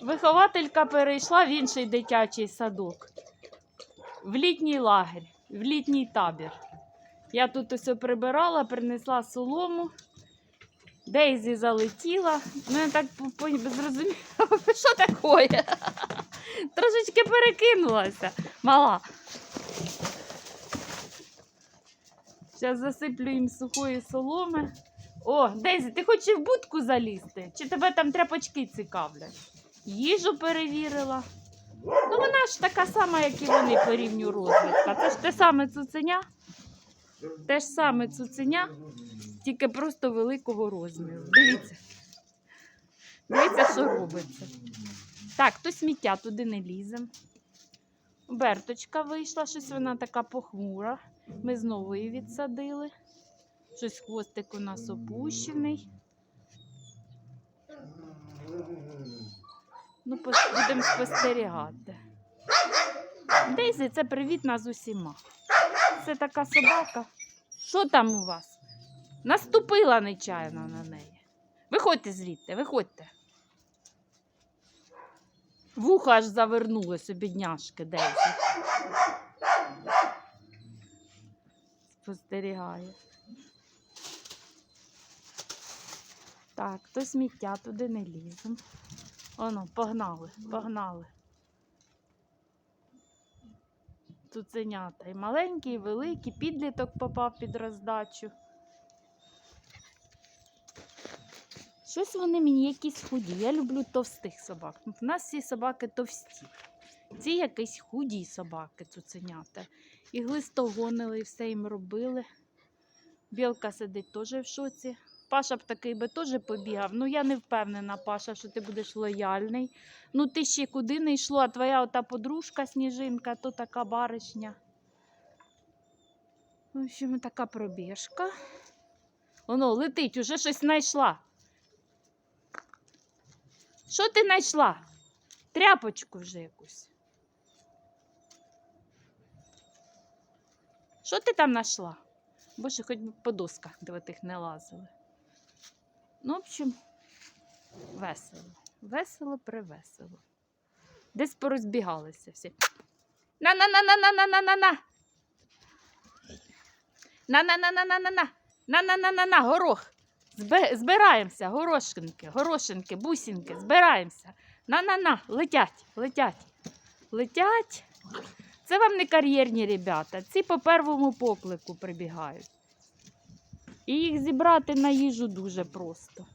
Вихователька перейшла в інший дитячий садок. В літній лагерь, в літній табір. Я тут усе прибирала, принесла солому. Дейзі залетіла. Ну, я так зрозуміла, що таке? Трошечки перекинулася. Мала. Зараз засиплю їм сухої соломи. О, Дейзі, ти хочеш в будку залізти? Чи тебе там тряпочки цікавлять? Їжу перевірила. Ну, вона ж така сама, як і вони по рівню розвитка. Це ж те саме цуценя. Те ж саме цуценя, тільки просто великого розміру. Дивіться. Дивіться, що робиться. Так, то сміття туди не лізе. Берточка вийшла, щось вона така похмура. Ми знову її відсадили. Щось хвостик у нас опущений. Ну, будемо спостерігати. Дейзі, це привітна з усіма. Це така собака. Що там у вас? Наступила нечайно на неї. Виходьте звідти, виходьте. Вухо аж завернулось у бідняшки Дейзі. Спостерігає. Так, то сміття туди не лізем. Оно, погнали, погнали. Цуценята. І маленький, і великий, підліток попав під роздачу. Щось вони мені якісь худі. Я люблю товстих собак. У нас всі собаки товсті. Ці якісь худі собаки, цуценята. І глистогонили, і все їм робили. Білка сидить теж в шоці. Паша б такий би теж побігав. Ну я не впевнена, Паша, що ти будеш лояльний. Ну ти ще куди не йшло, а твоя ота подружка сніжинка, то така баришня. В общем, така пробіжка. Воно летить, уже щось знайшла. Що ти знайшла? Тряпочку вже якусь. Що ти там знайшла? Боже, хоч би по досках до тих не лазили. Ну, в общем, весело. Весело, привесело. Десь порозбігалися всі. На-на-на-на-на-на-на-на-на. На-на-на-на-на-на-на. На-на-на-на-на, горох. Збираємося, горошинки, горошинки, бусинки, збираємося. На-на-на, летять, летять, летять. Це вам не кар'єрні ребята. Ці по первому поклику прибігають. І їх зібрати на їжу дуже просто.